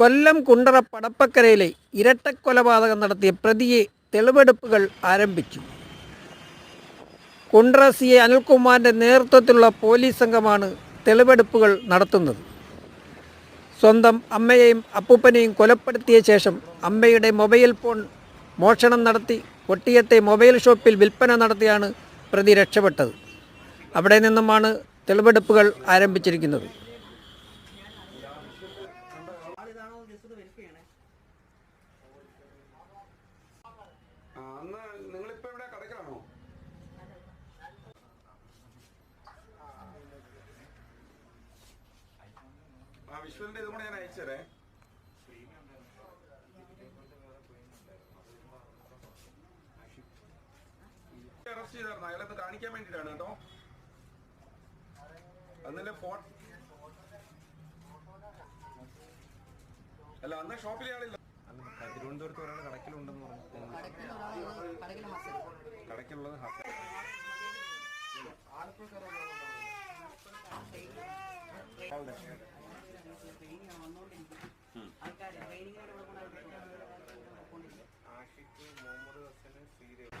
കൊല്ലം കുണ്ടറ പടപ്പക്കരയിലെ ഇരട്ടക്കൊലപാതകം നടത്തിയ പ്രതിയെ തെളിവെടുപ്പുകൾ ആരംഭിച്ചു. കുണ്ടറ സി എ അനിൽകുമാറിന്റെ നേതൃത്വത്തിലുള്ള പോലീസ് സംഘമാണ് തെളിവെടുപ്പുകൾ നടത്തുന്നത്. സ്വന്തം അമ്മയെയും അപ്പൂപ്പനെയും കൊലപ്പെടുത്തിയ ശേഷം അമ്മയുടെ മൊബൈൽ ഫോൺ മോഷണം നടത്തി കൊട്ടിയത്തെ മൊബൈൽ ഷോപ്പിൽ വിൽപ്പന നടത്തിയാണ് പ്രതി രക്ഷപ്പെട്ടത്. അവിടെ നിന്നുമാണ് തെളിവെടുപ്പുകൾ ആരംഭിച്ചിരിക്കുന്നത്. ആ, അന്ന് നിങ്ങളിപ്പോ ഇവിടെ കടക്കലാണോ ആ വിഷ്വലിന്റെ ഇതും കൂടെ ഞാൻ അയച്ചുതരേ അറസ്റ്റ് ചെയ്തായിരുന്നു. അയാളത് കാണിക്കാൻ വേണ്ടിയിട്ടാണ് കേട്ടോ. അന്നല്ലേ ഫോൺ അല്ല അന്ന് ഷോപ്പിലെ ആളില്ല. തിരുവനന്തപുരത്ത് ഒരാൾ കടക്കിലുണ്ടെന്ന് പറഞ്ഞു. കടക്കിലുള്ളത് ഹസൻ ആഷിക്ക് മുഹമ്മദ് ഹസന് സീരിയൽ.